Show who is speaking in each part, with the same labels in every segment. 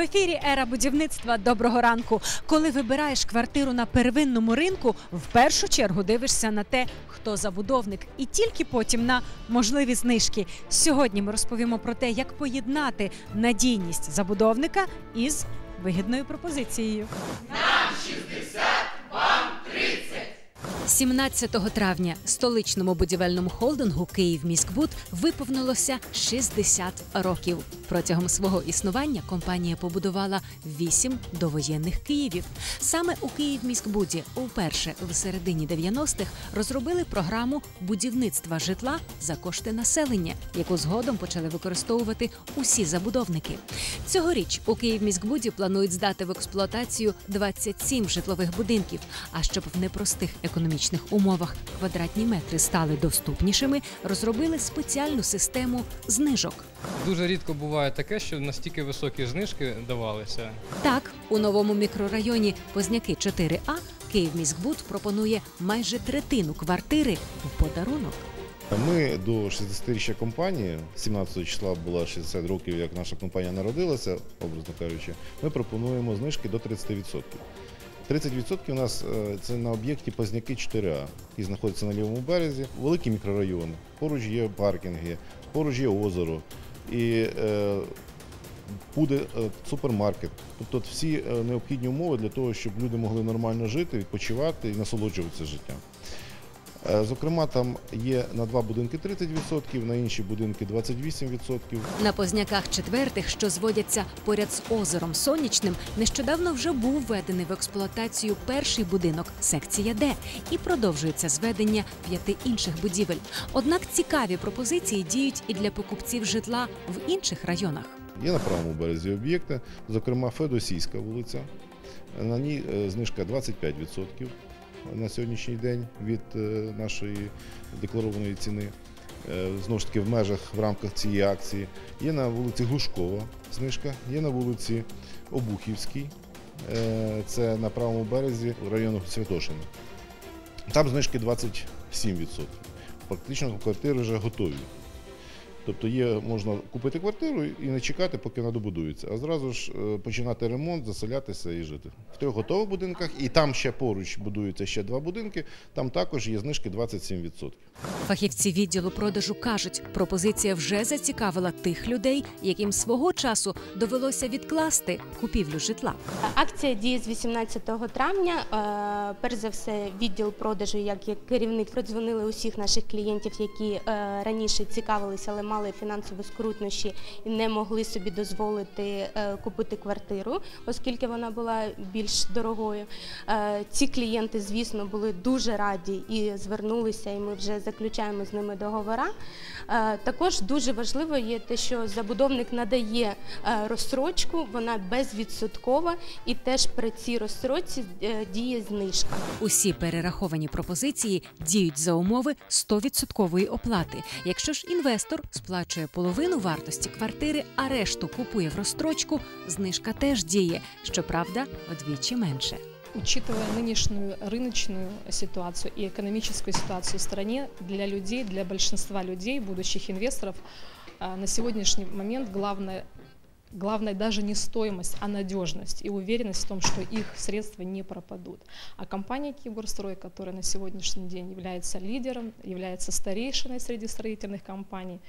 Speaker 1: ефірі ера будівництва. Доброго ранку. Коли вибираєш квартиру на первинному ринку, в першу чергу дивишся на те, хто забудовник, і тільки потім на можливі знижки. Сьогодні ми розповімо про те, як поєднати надійність забудовника із вигідною пропозицією. 17 травня столичному будівельному холдингу «Київміськбуд» виповнилося 60 років. Протягом свого існування компанія побудувала 8 довоєнних Київів. Саме у «Київміськбуді» уперше в середині 90-х розробили програму будівництва житла за кошти населення, яку згодом почали використовувати усі забудовники. Цьогоріч у «Київміськбуді» планують здати в експлуатацію 27 житлових будинків. А щоб в непростих економічних умовах квадратні метри стали доступнішими, розробили спеціальну систему знижок.
Speaker 2: Дуже рідко буває таке, що настільки високі знижки давалися.
Speaker 1: Так, у новому мікрорайоні Позняки 4А Київміськбуд пропонує майже третину квартири в подарунок.
Speaker 3: Ми до 60-річчя компанії, 17 числа було 60 років, як наша компанія народилася, образно кажучи, ми пропонуємо знижки до 30%. 30% у нас е, це на об'єкті Позняки 4А, який знаходиться на лівому березі, великий мікрорайон, поруч є паркінги, поруч є озеро і е, буде е, супермаркет. Тобто всі необхідні умови для того, щоб люди могли нормально жити, відпочивати і насолоджуватися життям. Е, Зокрема, там є на два будинки 30%, на інші будинки 28%.
Speaker 1: На позняках четвертих, що зводяться поряд з озером сонячним, нещодавно вже був введений в експлуатацію перший будинок, секція Д, і продовжується зведення п'яти інших будівель. Однак цікаві пропозиції діють і для покупців житла в інших районах.
Speaker 3: Є на правому березі об'єкти, зокрема Федосійська вулиця. На ній е, знижка 25% на сьогоднішній день від е, нашої декларованої ціни. Е, Знову ж таки, в межах в рамках цієї акції. Є на вулиці Глушкова знижка, є на вулиці Обухівській, е, це на правому березі району Святошина. Там знижки 27%. Фактично квартири вже готові. Тобто є, можна купити квартиру і не чекати, поки вона добудується, а зразу ж е, починати ремонт, заселятися і жити. В трьох готових будинках, і там ще поруч будуються ще два будинки, там також є знижки 27%.
Speaker 1: Фахівці відділу продажу кажуть, пропозиція вже зацікавила тих людей, яким свого часу довелося відкласти купівлю житла.
Speaker 4: Акція діє з 18 травня. Е, Перш за все, відділ продажу, як керівник, продзвонили усіх наших клієнтів, які е, раніше цікавилися, але мали фінансові скрутнощі і не могли собі дозволити е, купити квартиру, оскільки вона була більш дорогою. Е, Ці клієнти, звісно, були дуже раді і звернулися, і ми вже заключаємо з ними договора. Е, Також дуже важливо є те, що забудовник надає розстрочку, вона безвідсоткова, і теж при цій розстрочці е, діє знижка.
Speaker 1: Усі перераховані пропозиції діють за умови 100% оплати. Якщо ж інвестор сплачує половину вартості квартири, а решту купує в розстрочку, знижка теж діє, щоправда, вдвічі менше.
Speaker 5: Учитывая нынешнюю рыночную ситуацию и экономическую ситуацию в стране, для людей, для большинства людей, будущих инвесторов, а, на сегодняшний момент главное, главное даже не стоимость, а надежность и уверенность в том, что их средства не пропадут. А компания Киевгорстрой, которая на сегодняшний день является лидером, является старейшиной среди строительных компаний,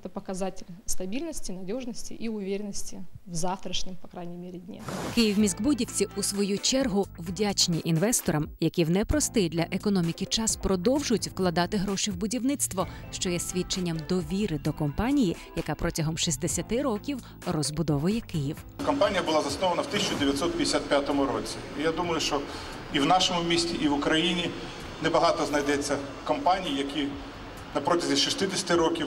Speaker 5: это показатель стабильности, надежности и уверенности в завтрашнем, по крайней мере, дне.
Speaker 1: Київміськбудівці у свою чергу вдячні інвесторам, які в непростий для економіки час продовжують вкладати гроші в будівництво, що є свідченням довіри до компанії, яка протягом 60 років розбудовує Київ.
Speaker 6: Компанія була заснована в 1955 році. І я думаю, що і в нашому місті, і в Україні небагато знайдеться компаній, які на протязі 60 років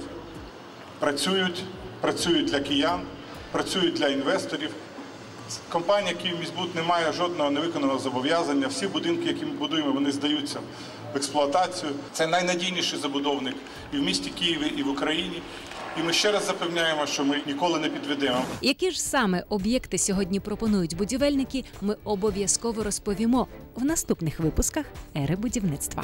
Speaker 6: працюють, працюють для киян, працюють для інвесторів. Компанія «Київміськбуд» не має жодного невиконаного зобов'язання. Всі будинки, які ми будуємо, вони здаються в експлуатацію. Це найнадійніший забудовник і в місті Києві, і в Україні. І ми ще раз запевняємо, що ми ніколи не підведемо.
Speaker 1: Які ж саме об'єкти сьогодні пропонують будівельники, ми обов'язково розповімо в наступних випусках ери будівництва.